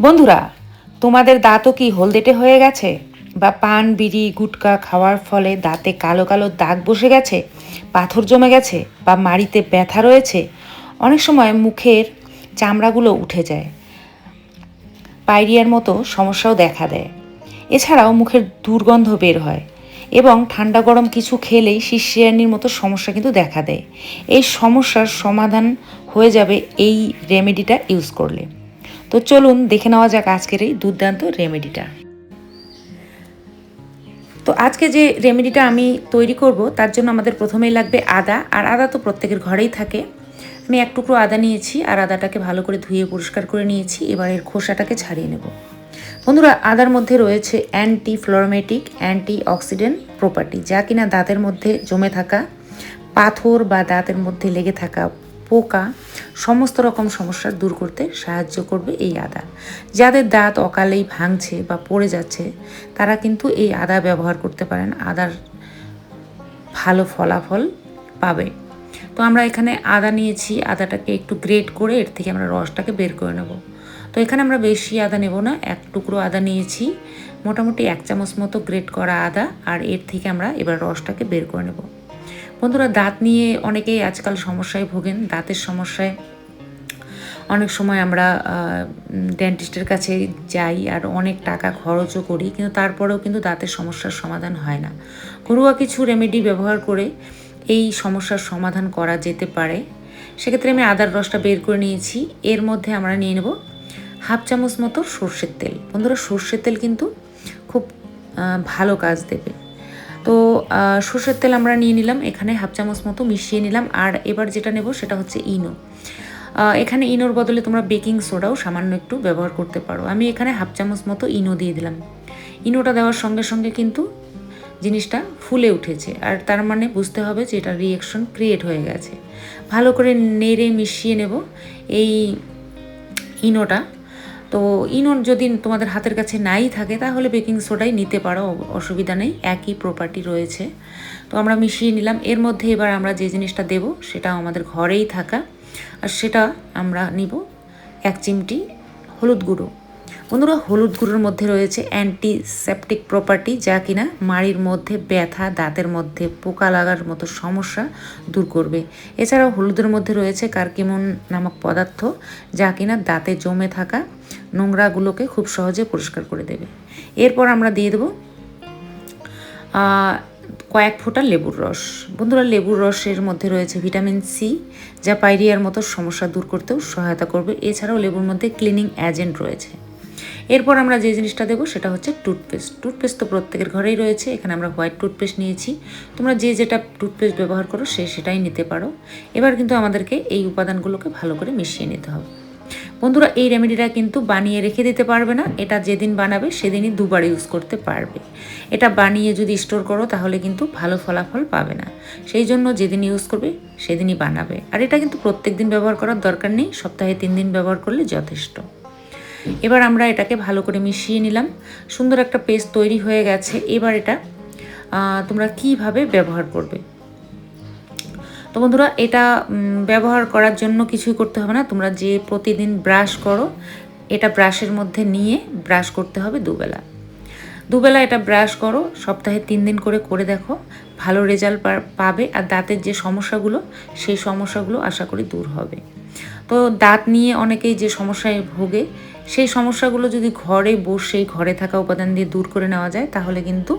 বন্ধুরা, তোমাদের দাঁতও কি হলদেটে হয়ে গেছে? বা পান, বিড়ি, গুটকা খাওয়ার ফলে দাঁতে কালো কালো দাগ বসে গেছে? পাথর জমে গেছে? বা মাড়িতে ব্যথা রয়েছে? অনেক সময় মুখের চামড়াগুলো উঠে যায়। পাইরিয়ার মতো সমস্যাও দেখা দেয়। এছাড়াও মুখের দুর্গন্ধ বের হয় এবং ঠান্ডা গরম কিছু খেলেই শিশিয়ানির মতো সমস্যা কিন্তু দেখা দেয়। এই সমস্যার সমাধান হয়ে যাবে এই রেমেডিটা ইউজ করলে। তো চলুন দেখে নেওয়া যাক আজকের এই দুর্দান্ত রেমেডিটা তো আজকে যে রেমেডিটা আমি তৈরি করব, তার জন্য আমাদের প্রথমেই লাগবে আদা, আর আদা তো প্রত্যেকের ঘরেই থাকে। আমি এক টুকরো আদা নিয়েছি, আর আদাটাকে ভালো করে ধুয়ে পরিষ্কার করে নিয়েছি। এবার এর খোসাটাকে ছাড়িয়ে নেব। বন্ধুরা, আদার মধ্যে রয়েছে অ্যান্টি ফ্লোরমেটিক অ্যান্টি অক্সিডেন্ট প্রপার্টি যা কিনা দাঁতের মধ্যে জমে থাকা, পাথর বা দাঁতের মধ্যে লেগে থাকা পোকা সমস্ত রকম সমস্যা দূর করতে সাহায্য করবে এই আদা। যাদের দাঁত অকালেই ভাঙছে বা পড়ে যাচ্ছে, তারা কিন্তু এই আদা ব্যবহার করতে পারেন। আদার ভালো ফলাফল পাবে। তো আমরা এখানে আদা নিয়েছি, আদাটাকে একটু গ্রেট করে এর থেকে আমরা রসটাকে বের করে নেব। তো এখানে আমরা বেশি আদা নেব না, এক টুকরো আদা নিয়েছি, মোটামুটি এক চামচ মতো গ্রেট করা আদা, আর এর থেকে আমরা এবার রসটাকে বের করে নেব। বন্ধুরা, দাঁত নিয়ে অনেকেই আজকাল সমস্যায় ভোগেন। দাঁতের সমস্যায় অনেক সময় আমরা ডেন্টিস্টের কাছে যাই আর অনেক টাকা খরচও করি, কিন্তু তারপরেও কিন্তু দাঁতের সমস্যার সমাধান হয় না। ঘরোয়া কিছু রেমেডি ব্যবহার করে এই সমস্যার সমাধান করা যেতে পারে। সেক্ষেত্রে আমি আদার রসটা বের করে নিয়েছি। এর মধ্যে আমরা নিয়ে নেব হাফ চামচ মতো সর্ষের তেল। বন্ধুরা, সর্ষের তেল কিন্তু খুব ভালো কাজ দেবে। তো সর্ষের তেল আমরা নিয়ে নিলাম, এখানে হাফ চামচ মতো মিশিয়ে নিলাম, আর এবার যেটা নেব সেটা হচ্ছে ইনো। এখানে ইনোর বদলে তোমরা বেকিং সোডাও সামান্য একটু ব্যবহার করতে পারো। আমি এখানে হাফ চামচ মতো ইনো দিয়ে দিলাম। ইনোটা দেওয়ার সঙ্গে সঙ্গে কিন্তু জিনিসটা ফুলে উঠেছে, আর তার মানে বুঝতে হবে যে এটা রিয়েকশন ক্রিয়েট হয়ে গেছে। ভালো করে নেড়ে মিশিয়ে নেব, এই ইনোটা। তো ইনোর যদি তোমাদের হাতের কাছে নাই থাকে, তাহলে বেকিং সোডাই নিতে পারো, অসুবিধা নেই, একই প্রপার্টি রয়েছে। তো আমরা মিশিয়ে নিলাম। এর মধ্যে এবার আমরা যে জিনিসটা দেব সেটা আমাদের ঘরেই থাকা। আর সেটা আমরা নিব এক চিমটি হলুদ গুঁড়ো। বন্ধুরা হলুদ গুঁড়োর মধ্যে রয়েছে অ্যান্টিসেপটিক প্রপার্টি যা কিনা মাড়ির মধ্যে ব্যথা, দাঁতের মধ্যে পোকা লাগার মতো সমস্যা দূর করবে। এছাড়াও হলুদের মধ্যে রয়েছে কার্কিমন নামক পদার্থ, যা কিনা দাঁতে জমে থাকা নোংরাগুলোকে খুব সহজে পরিষ্কার করে দেবে। এরপর আমরা দিয়ে দেবো কয়েক ফোঁটা লেবুর রস। বন্ধুরা, লেবুর রসের মধ্যে রয়েছে ভিটামিন সি যা পাইরিয়ার মতো সমস্যা দূর করতেও সহায়তা করবে। এছাড়াও লেবুর মধ্যে ক্লিনিং এজেন্ট রয়েছে। এরপর আমরা যে জিনিসটা দেবো সেটা হচ্ছে টুথপেস্ট। টুথপেস্ট তো প্রত্যেকের ঘরেই রয়েছে, এখানে আমরা হোয়াইট টুথপেস্ট নিয়েছি। তোমরা যে যেটা টুথপেস্ট ব্যবহার করো সে সেটাই নিতে পারো। এবার কিন্তু আমাদেরকে এই উপাদানগুলোকে ভালো করে মিশিয়ে নিতে হবে। বন্ধুরা, এই রেমেডিটা কিন্তু বানিয়ে রেখে দিতে পারবে না। এটা যেদিন বানাবে সেদিনই দুবার ইউজ করতে পারবে। এটা বানিয়ে যদি স্টোর করো তাহলে কিন্তু ভালো ফলাফল পাবে না। সেই জন্য যেদিন ইউজ করবে সেদিনই বানাবে। আর এটা কিন্তু প্রত্যেক দিন ব্যবহার করার দরকার নেই, সপ্তাহে তিন দিন ব্যবহার করলে যথেষ্ট। এবার আমরা এটাকে ভালো করে মিশিয়ে নিলাম। সুন্দর একটা পেস্ট তৈরি হয়ে গেছে। এবার এটা তোমরা কীভাবে ব্যবহার করবে? তো বন্ধুরা, এটা ব্যবহার করার জন্য কিছুই করতে হবে না। তোমরা যে প্রতিদিন ব্রাশ করো, এটা ব্রাশের মধ্যে নিয়ে ব্রাশ করতে হবে দুবেলা। দুবেলা এটা ব্রাশ করো, সপ্তাহে তিন দিন করে করে দেখো, ভালো রেজাল্ট পাবে। আর দাঁতের যে সমস্যাগুলো, সেই সমস্যাগুলো আশা করি দূর হবে। তো দাঁত নিয়ে অনেকেই যে সমস্যায় ভোগে, সেই সমস্যাগুলো যদি ঘরে বসেই ঘরে থাকা উপাদান দিয়ে দূর করে নেওয়া যায়, তাহলে কিন্তু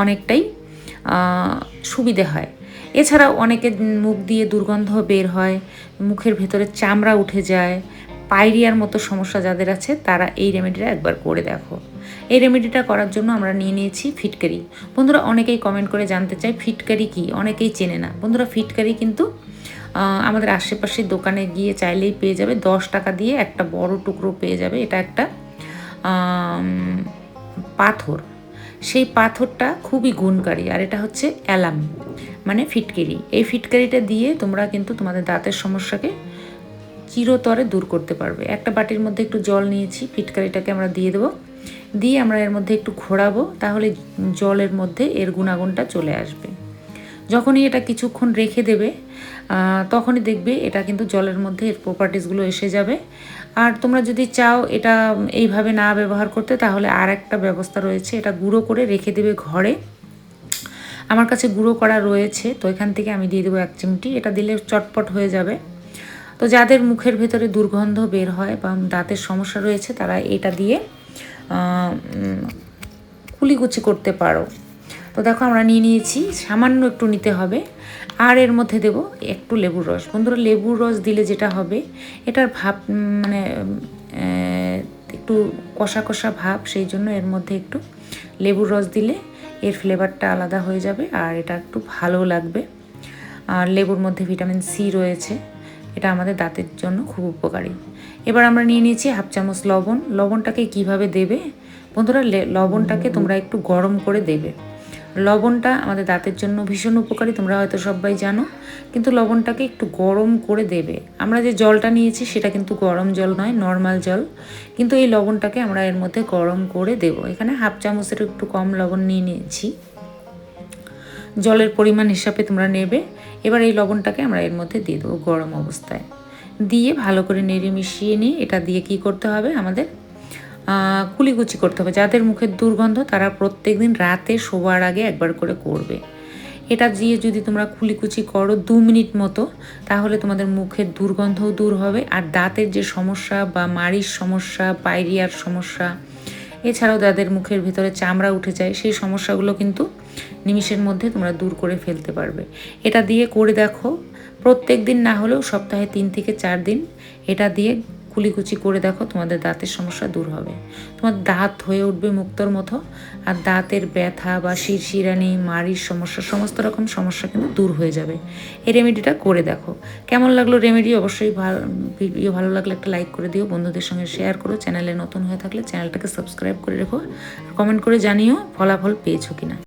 অনেকটাই সুবিধে হয়। এছাড়াও অনেকের মুখ দিয়ে দুর্গন্ধ বের হয়, মুখের ভেতরে চামড়া উঠে যায় পাইরিয়ার মতো সমস্যা যাদের আছে, তারা এই রেমেডিটা একবার করে দেখো। এই রেমেডিটা করার জন্য আমরা নিয়ে নিয়েছি ফিটকারি। বন্ধুরা, অনেকেই কমেন্ট করে জানতে চাই ফিটকারি কি? অনেকেই চেনে না। বন্ধুরা, ফিটকারি কিন্তু আমাদের আশেপাশের দোকানে গিয়ে চাইলেই পেয়ে যাবে। দশ টাকা দিয়ে একটা বড় টুকরো পেয়ে যাবে। এটা একটা পাথর। সেই পাথরটা খুবই গুণকারী। আর এটা হচ্ছে অ্যালাম মানে ফিটকারি। এই ফিটকারিটা দিয়ে তোমরা কিন্তু তোমাদের দাঁতের সমস্যাকে চিরতরে দূর করতে পারবে। একটা বাটির মধ্যে একটু জল নিয়েছি, ফিটকারিটাকে আমরা দিয়ে দেবো। দিয়ে আমরা এর মধ্যে একটু ঘোরাবো, তাহলে জলের মধ্যে এর গুণাগুণটা চলে আসবে। যখনই এটা কিছুক্ষণ রেখে দেবে তখনই দেখবে এটা কিন্তু জলের মধ্যে এর প্রপার্টিসগুলো এসে যাবে। আর তোমরা যদি চাও এটা এইভাবে না ব্যবহার করতে, তাহলে আর একটা ব্যবস্থা রয়েছে, এটা গুঁড়ো করে রেখে দেবে ঘরে। আমার কাছে গুঁড়ো করা রয়েছে, তো এখান থেকে আমি দিয়ে দেবো এক চিমটি, এটা দিলে চটপট হয়ে যাবে। তো যাদের মুখের ভেতরে দুর্গন্ধ বের হয় বা দাঁতের সমস্যা রয়েছে, তারা এটা দিয়ে কুলিকুচি করতে পারো। তো দেখো আমরা নিয়ে নিয়েছি, সামান্য একটু নিতে হবে। আর এর মধ্যে দেব একটু লেবুর রস। বন্ধুরা, লেবুর রস দিলে যেটা হবে, এটার ভাব মানে একটু কষা কষা ভাব, সেই জন্য এর মধ্যে একটু লেবুর রস দিলে এর ফ্লেভারটা আলাদা হয়ে যাবে আর এটা একটু ভালো লাগবে। আর লেবুর মধ্যে ভিটামিন সি রয়েছে, এটা আমাদের দাঁতের জন্য খুব উপকারী। এবার আমরা নিয়ে নিয়েছি হাফ চামচ লবণ। লবণটাকে কীভাবে দেবে? বন্ধুরা লবণটাকে তোমরা একটু গরম করে দেবে। লবণটা আমাদের দাঁতের জন্য ভীষণ উপকারী, তোমরা হয়তো সবাই জানো। কিন্তু লবণটাকে একটু গরম করে দেবে। আমরা যে জলটা নিয়েছি, সেটা কিন্তু গরম জল নয় নর্মাল জল। কিন্তু এই লবণটাকে আমরা এর মধ্যে গরম করে দেব। এখানে হাফ চামচের একটু কম লবণ নিয়ে নিয়েছি। জলের পরিমাণ হিসাবে তোমরা নেবে। এবার এই লবণটাকে আমরা এর মধ্যে দিয়ে দেবো গরম অবস্থায়। দিয়ে ভালো করে নেড়ে মিশিয়ে নিয়ে, এটা দিয়ে কি করতে হবে? আমাদের কুলিকুচি করতে হবে। যাদের মুখের দুর্গন্ধ তারা প্রত্যেক দিন রাতে শোবার আগে একবার করে করবে। এটা দিয়ে যদি তোমরা কুলিকুচি করো দু মিনিট মতো, তাহলে তোমাদের মুখের দুর্গন্ধও দূর হবে। আর দাঁতের যে সমস্যা বা মাড়ির সমস্যা পাইরিয়ার সমস্যা, এছাড়াও যাদের মুখের ভিতরে চামড়া উঠে যায়, সেই সমস্যাগুলো কিন্তু নিমিষের মধ্যে তোমরা দূর করে ফেলতে পারবে। এটা দিয়ে করে দেখো। প্রত্যেক দিন না হলেও সপ্তাহে তিন থেকে চার দিন এটা দিয়ে কুলিকুচি করে দেখো, তোমাদের দাঁতের সমস্যা দূর হবে। তোমার দাঁত হয়ে উঠবে মুক্তর মতো, আর দাঁতের ব্যথা বা শিরশিরানি, মাড়ির সমস্যা, সমস্ত রকম সমস্যা কিন্তু দূর হয়ে যাবে। এই রেমেডিটা করে দেখো। কেমন লাগল রেমেডি? অবশ্যই ভালো ভিডিও ভালো লাগলে একটা লাইক করে দিও, বন্ধুদের সঙ্গে শেয়ার করো। চ্যানেলে নতুন হয়ে থাকলে চ্যানেলটাকে সাবস্ক্রাইব করে রেখো কমেন্ট করে জানিও ফলাফল পেয়েছ কিনা।